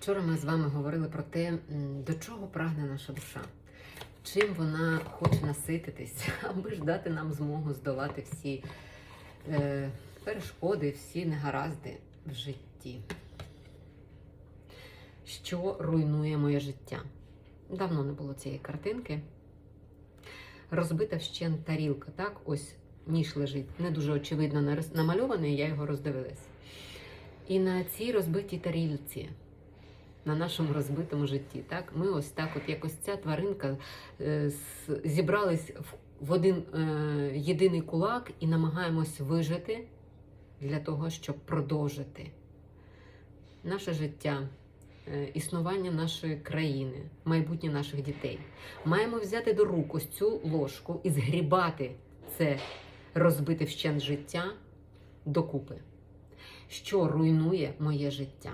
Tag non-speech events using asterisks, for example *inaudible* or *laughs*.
Вчора ми з вами говорили про те, до чого прагне наша душа, чим вона хоче насититись, *laughs* аби ж дати нам змогу здолати всі е, перешкоди, всі негаразди в житті. Що руйнує моє життя? Давно не було цієї картинки. Розбита вщент тарілка, так? Ось ніж лежить, не дуже очевидно намальований, я його роздивилась. І на цій розбитій тарілці, на нашому розбитому житті, так, ми ось так, от якось ця тваринка е, зібрались в, в один е, єдиний кулак і намагаємось вижити для того, щоб продовжити наше життя. е, Існування нашої країни, майбутнє наших дітей. Маємо взяти до рук ось цю ложку і згрібати це розбите вщент життя докупи, що руйнує моє життя.